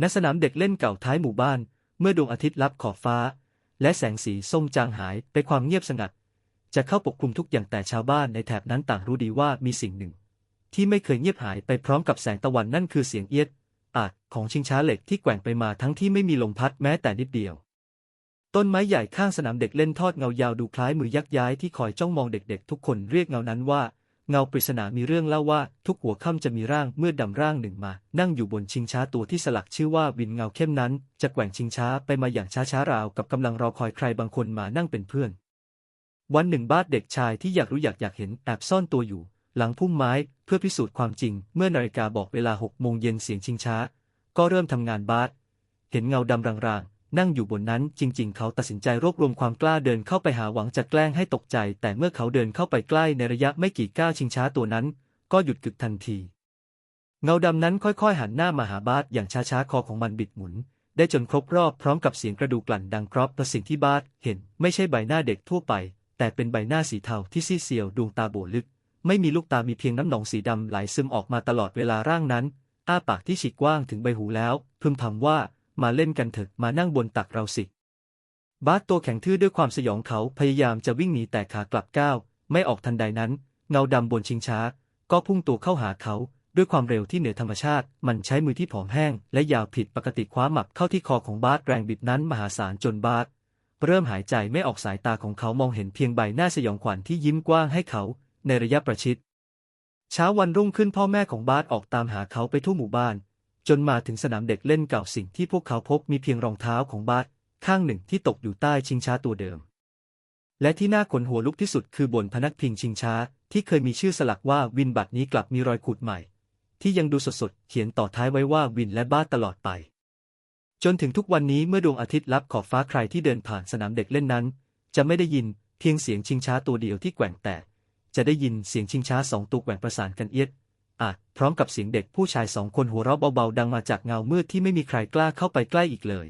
ณสนามเด็กเล่นเก่าท้ายหมู่บ้าน เมื่อดวงอาทิตย์ลับขอบฟ้า และแสงสีส้มจางหายไปความเงียบสงัด จะเข้าปกคลุมทุกอย่างแต่ชาวบ้านในแถบนั้นต่างรู้ดีว่ามีสิ่งหนึ่ง ที่ไม่เคยเงียบหายไปพร้อมกับแสงตะวันนั่นคือเสียงเอียดอาดของชิงช้าเหล็กที่แกว่งไปมาทั้งที่ไม่มีลมพัดแม้แต่นิดเดียว ต้นไม้ใหญ่ข้างสนามเด็กเล่นทอดเงายาวดูคล้ายมือยักย้ายที่คอยจ้องมองเด็กๆ ทุกคนเรียกเงานั้นว่า เงาปริศนามีเรื่องเล่าว่า ทุกหัวค่ำจะมีร่างเมืดดำร่างหนึ่งมา นั่งอยู่บนชิงช้าตัวที่สลักชื่อว่าวินเงาเข้มนั้น จะแกว่งชิงช้าไปมาอย่างช้าๆราวกับกำลังรอคอยใครบางคนมานั่งเป็นเพื่อน วันหนึ่งบาสเด็กชายที่อยากรู้อยากอยากเห็นแอบซ่อนตัวอยู่ หลังพุ่มไม้เพื่อพิสูจน์ความจริง เมื่อนาฬิกาบอกเวลาหกโมงเย็นเสียงชิงช้า ก็เริ่มทำงานบาสเห็นเงาดำรางๆ นั่งอยู่บนนั้นจริง ๆ เขาตัดสินใจรวบรวมความกล้าเดินเข้าไปหาหวังจะแกล้งให้ตกใจ แต่เมื่อเขาเดินเข้าไปใกล้ในระยะไม่กี่ก้าวชิงช้าตัวนั้น ก็หยุดกึกทันที เงาดำนั้นค่อยๆ หันหน้ามาหาบาสอย่างช้าๆ คอของมันบิดหมุน ได้จนครบรอบพร้อมกับเสียงกระดูกลั่นดังกรอบแต่สิ่งที่บาสเห็นไม่ใช่ใบหน้าเด็กทั่วไป แต่เป็นใบหน้าสีเทาที่ซีเซียวดวงตาโบลึก ไม่มีลูกตามีเพียงน้ำหนองสีดำไหลซึมออกมาตลอดเวลาร่างนั้นอ้าปากที่ฉีกกว้างถึงใบหูแล้วพึมพำว่า มาเล่นกันเถอะมานั่งบนตักเราสิ บาสตัวแข็งทื่อด้วยความสยองเขาพยายามจะวิ่งหนีแต่ขากลับก้าว ไม่ออกทันใดนั้น เงาดำบนชิงช้า ก็พุ่งตัวเข้าหาเขาด้วยความเร็วที่เหนือธรรมชาติ มันใช้มือที่ผอมแห้ง และยาวผิดปกติคว้าหมับเข้าที่คอของบาสแรงบิดนั้นมหาศาลจนบาสเริ่มหายใจไม่ออกสายตาของเขามองเห็นเพียงใบหน้าสยองขวัญที่ยิ้มกว้างให้เขา ในระยะประชิด เช้าวันรุ่งขึ้นพ่อแม่ของบาสออกตามหาเขาไปทั่วหมู่บ้าน จนมาถึงสนามเด็กเล่นเก่าสิ่งที่พวกเขาพบมีเพียงรองเท้าของบาสข้างหนึ่งที่ตกอยู่ใต้ชิงช้าตัวเดิม และที่น่าขนหัวลุกที่สุดคือบนพนักพิงชิงช้า ที่เคยมีชื่อสลักว่าวินบัตรนี้กลับมีรอยขูดใหม่ ที่ยังดูสดๆเขียนต่อท้ายไว้ว่าวินและบ้าตลอดไป จนถึงทุกวันนี้เมื่อดวงอาทิตย์ลับขอบฟ้าใครที่เดินผ่านสนามเด็กเล่นนั้น จะไม่ได้ยินเพียงเสียงชิงช้าตัวเดียวที่แกว่งแต่จะได้ยินเสียงชิงช้าสองตัวแกว่งประสานกันเอียด อะพร้อมกับเสียงเด็กผู้ชายสองคนหัวเราะเบาๆดังมาจากเงามืดที่ไม่มีใครกล้าเข้าไปใกล้อีกเลย